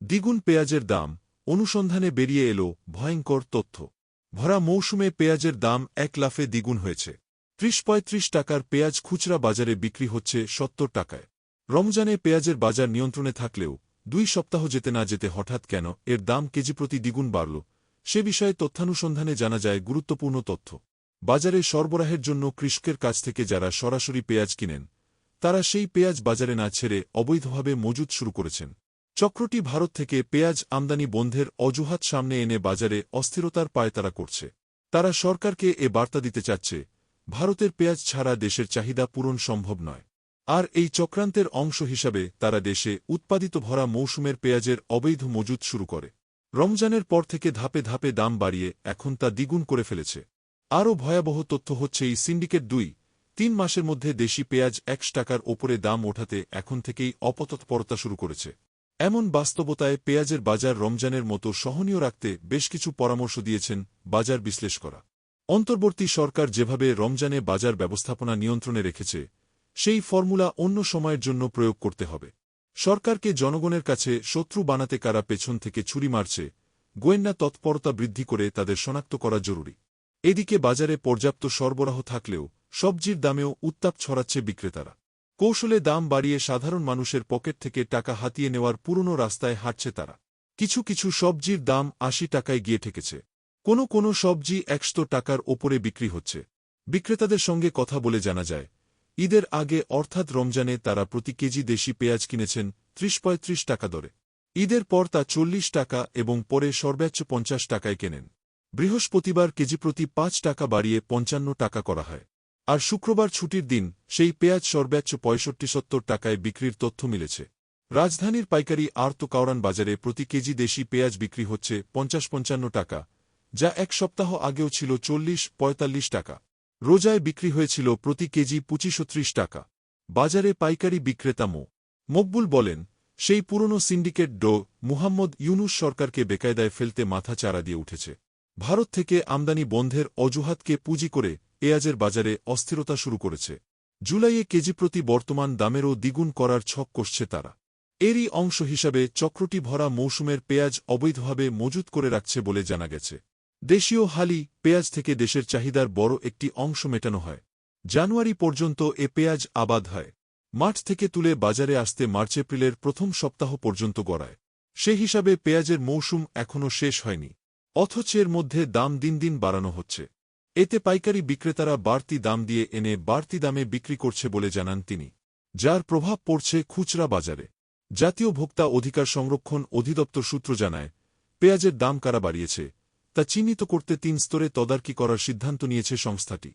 দ্বিগুণ পেঁয়াজের দাম, অনুসন্ধানে বেরিয়ে এলো ভয়ঙ্কর তথ্য। ভরা মৌসুমে পেঁয়াজের দাম এক লাফে দ্বিগুণ হয়েছে। ত্রিশ পঁয়ত্রিশ টাকার পেঁয়াজ খুচরা বাজারে বিক্রি হচ্ছে সত্তর টাকায়। রমজানে পেঁয়াজের বাজার নিয়ন্ত্রণে থাকলেও দুই সপ্তাহ যেতে না যেতে হঠাৎ কেন এর দাম কেজি প্রতি দ্বিগুণ বাড়ল, সে বিষয়ে তথ্যানুসন্ধানে জানা যায় গুরুত্বপূর্ণ তথ্য। বাজারে সরবরাহের জন্য কৃষকের কাছ থেকে যারা সরাসরি পেঁয়াজ কিনেন, তারা সেই পেঁয়াজ বাজারে না ছেড়ে অবৈধভাবে মজুদ শুরু করেছেন। চক্রটি ভারত থেকে পেঁয়াজ আমদানি বন্ধের অজুহাত সামনে এনে বাজারে অস্থিরতার পায়তারা করছে। তারা সরকারকে এ বার্তা দিতে চাচ্ছে, ভারতের পেঁয়াজ ছাড়া দেশের চাহিদা পূরণ সম্ভব নয়। আর এই চক্রান্তের অংশ হিসাবে তারা দেশে উৎপাদিত ভরা মৌসুমের পেঁয়াজের অবৈধ মজুদ শুরু করে। রমজানের পর থেকে ধাপে ধাপে দাম বাড়িয়ে এখন তা দ্বিগুণ করে ফেলেছে। আরও ভয়াবহ তথ্য হচ্ছে এই সিন্ডিকেট দুই, তিন মাসের মধ্যে দেশি পেঁয়াজ একশ টাকার ওপরে দাম ওঠাতে এখন থেকেই অপতৎপরতা শুরু করেছে। এমন বাস্তবতায় পেঁয়াজের বাজার রমজানের মতো সহনীয় রাখতে বেশ কিছু পরামর্শ দিয়েছেন বাজার বিশ্লেষকরা। অন্তর্বর্তী সরকার যেভাবে রমজানে বাজার ব্যবস্থাপনা নিয়ন্ত্রণে রেখেছে, সেই ফর্মুলা অন্য সময়ের জন্য প্রয়োগ করতে হবে। সরকারকে জনগণের কাছে শত্রু বানাতে কারা পেছন থেকে ছুরি মারছে, গোয়েন্দা তৎপরতা বৃদ্ধি করে তাদের শনাক্ত করা জরুরি। এদিকে বাজারে পর্যাপ্ত সরবরাহ থাকলেও সবজির দামেও উত্তাপ ছড়াচ্ছে বিক্রেতারা। কৌশলে দাম বাড়িয়ে সাধারণ মানুষের পকেট থেকে টাকা হাতিয়ে নেওয়ার পুরনো রাস্তায় হাঁটছে তারা। কিছু কিছু সবজির দাম আশি টাকায় গিয়ে ঠেকেছে। কোনো কোনো সবজি একশো টাকার ওপরে বিক্রি হচ্ছে। বিক্রেতাদের সঙ্গে কথা বলে জানা যায়, ঈদের আগে অর্থাৎ রমজানে তারা প্রতি কেজি দেশি পেঁয়াজ কিনেছেন ত্রিশ পঁয়ত্রিশ টাকা দরে। ঈদের পর তা চল্লিশ টাকা এবং পরে সর্বোচ্চ পঞ্চাশ টাকায় কেনেন। বৃহস্পতিবার কেজি প্রতি পাঁচ টাকা বাড়িয়ে পঞ্চান্ন টাকা করা হয়। আর শুক্রবার ছুটির দিন, সেই পেঁয়াজ সর্বোচ্চ পঁয়ষট্টি সত্তর টাকায় বিক্রির তথ্য মিলেছে। রাজধানীর পাইকারি আর্ত কাউরান বাজারে প্রতি কেজি দেশি পেঁয়াজ বিক্রি হচ্ছে পঞ্চাশ পঞ্চান্ন টাকা, যা এক সপ্তাহ আগেও ছিল চল্লিশ পঁয়তাল্লিশ টাকা। রোজায় বিক্রি হয়েছিল প্রতি কেজি পঁচিশত্রিশ টাকা। বাজারে পাইকারি বিক্রেতা মো. মকবুল বলেন, সেই পুরনো সিন্ডিকেট ডো মুহাম্মদ ইউনুস সরকারকে বেকায়দায় ফেলতে মাথা চারা দিয়ে উঠেছে। ভারত থেকে আমদানি বন্ধের অজুহাতকে পুঁজি করে পেঁয়াজের বাজারে অস্থিরতা শুরু করেছে। জুলাইয়ে কেজি প্রতি বর্তমান দামেরও দ্বিগুণ করার ছক কষছে তারা। এরই অংশ হিসাবে চক্রটি ভরা মৌসুমের পেঁয়াজ অবৈধভাবে মজুত করে রাখছে বলে জানা গেছে। দেশীয় হালি পেঁয়াজ থেকে দেশের চাহিদার বড় একটি অংশ মেটানো হয়। জানুয়ারি পর্যন্ত এ পেঁয়াজ আবাদ হয়। মাঠ থেকে তুলে বাজারে আসতে মার্চ এপ্রিলের প্রথম সপ্তাহ পর্যন্ত গড়ায়। সে হিসাবে পেঁয়াজের মৌসুম এখনও শেষ হয়নি। অথচ এর মধ্যে দাম দিন দিন বাড়ানো হচ্ছে। এতে পাইকারি বিক্রেতারা বাড়তি দাম দিয়ে এনে বাড়তি দামে বিক্রি করছে বলে জানান তিনি, যার প্রভাব পড়ছে খুচরা বাজারে। জাতীয় ভোক্তা অধিকার সংরক্ষণ অধিদপ্তর সূত্র জানায়, পেঁয়াজের দাম কারা বাড়িয়েছে, তা চিহ্নিত করতে তিন স্তরে তদারকি করার সিদ্ধান্ত নিয়েছে সংস্থাটি।